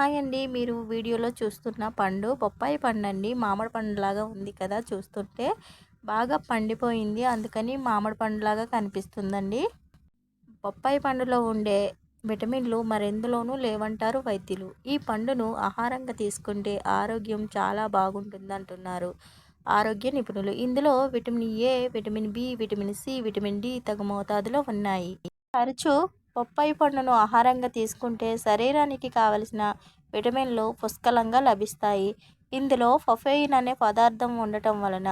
Hi అండి. మీరు వీడియోలో చూస్తున్న పండు బొప్పాయి పండు అండి మామిడి పండులాగా ఉంది కదా చూస్తుంటే. బాగా పండిపోయింది. అందుకని మామిడి పండులాగా కనిపిస్తుందండి. బొప్పాయి పండులో ఉండే విటమిన్లు మరెందులోనూ లేవంటారు వైద్యులు. ఈ పండును ఆహారంగా తీసుకుంటే ఆరోగ్యం చాలా బాగుంటుంది అంటున్నారు ఆరోగ్య నిపుణులు. ఇందులో vitamin A vitamin B vitamin C vitamin D తగు మోతాదులో ఉన్నాయి. తరచూ బొప్పాయి పండును ఆహారంగా తీసుకుంటే శరీరానికి కావలసిన విటమిన్లు పుష్కలంగా లభిస్తాయి. ఇందులో ఫొఫెయిన్ అనే పదార్థం ఉండటం వలన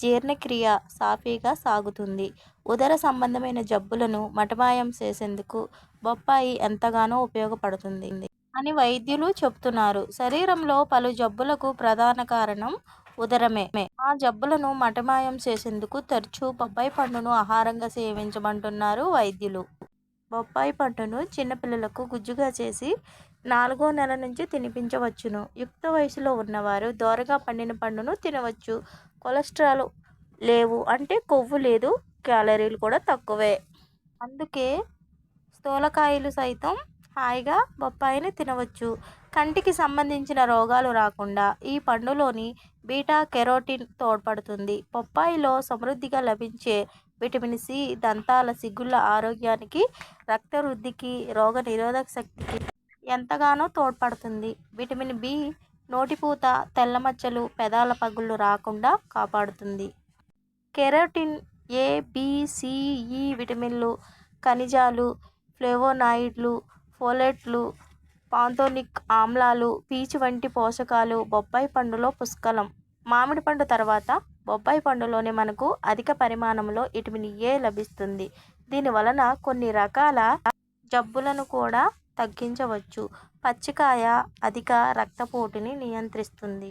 జీర్ణక్రియ సాఫీగా సాగుతుంది. ఉదర సంబంధమైన జబ్బులను మటమాయం చేసేందుకు బొప్పాయి ఎంతగానో ఉపయోగపడుతుంది. అని వైద్యులు చెప్తున్నారు. శరీరంలో పలు జబ్బులకు ప్రధాన కారణం ఉదరమే. ఆ జబ్బులను మటమాయం చేసేందుకు తరచూ బొప్పాయి పండును ఆహారంగా సేవించమంటున్నారు వైద్యులు. బొప్పాయి పండును చిన్నపిల్లలకు గుజ్జుగా చేసి నాలుగో నెల నుంచి తినిపించవచ్చును. యుక్త వయసులో ఉన్నవారు దోరగా పండిన పండును తినవచ్చు. కొలెస్ట్రాల్ లేవు అంటే కొవ్వు లేదు క్యాలరీలు కూడా తక్కువే. అందుకే స్థూలకాయలు సైతం హాయిగా బొప్పాయిని తినవచ్చు. కంటికి సంబంధించిన రోగాలు రాకుండా ఈ పండులోని బీటా కెరోటిన్ తోడ్పడుతుంది. బొప్పాయిలో సమృద్ధిగా లభించే విటమిన్ సి దంతాల సిగ్గుళ్ళ ఆరోగ్యానికి రక్త వృద్ధికి రోగ నిరోధక శక్తికి ఎంతగానో తోడ్పడుతుంది. విటమిన్ బి నోటిపూత తెల్లమచ్చలు పెదాల పగుళ్ళు రాకుండా కాపాడుతుంది. కెరోటిన్ ఏ బిసిఈ విటమిన్లు ఖనిజాలు ఫ్లేవోనాయిడ్లు ఫోలేట్లు పాంతోనిక్ ఆమ్లాలు పీచు వంటి పోషకాలు బొప్పాయి పండులో పుష్కలం. మామిడి పండు తర్వాత బొప్పాయి పండులోనే మనకు అధిక పరిమాణంలో విటమిన్ ఏ లభిస్తుంది. దీని వలన కొన్ని రకాల జబ్బులను కూడా తగ్గించవచ్చు. పచ్చికాయ అధిక రక్తపోటుని నియంత్రిస్తుంది.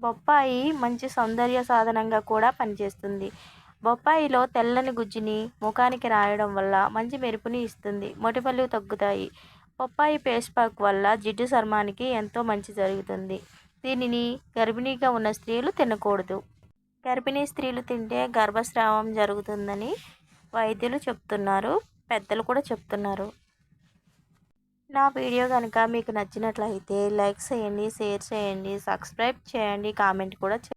బొప్పాయి మంచి సౌందర్య సాధనంగా కూడా పనిచేస్తుంది. బొప్పాయిలో తెల్లని గుజ్జుని ముఖానికి రాయడం వల్ల మంచి మెరుపుని ఇస్తుంది. మొటిమలు తగ్గుతాయి. బొప్పాయి పేస్ట్ పాక్ వల్ల జిడ్డు చర్మానికి ఎంతో మంచి జరుగుతుంది. దీనిని గర్భిణీగా ఉన్న స్త్రీలు తినకూడదు. గర్భిణీ స్త్రీలు తింటే గర్భస్రావం జరుగుతుందని వైద్యులు చెప్తున్నారు. పెద్దలు కూడా చెప్తున్నారు. నా వీడియో కనుక మీకు నచ్చినట్లయితే లైక్ చేయండి షేర్ చేయండి సబ్స్క్రైబ్ చేయండి కామెంట్ కూడా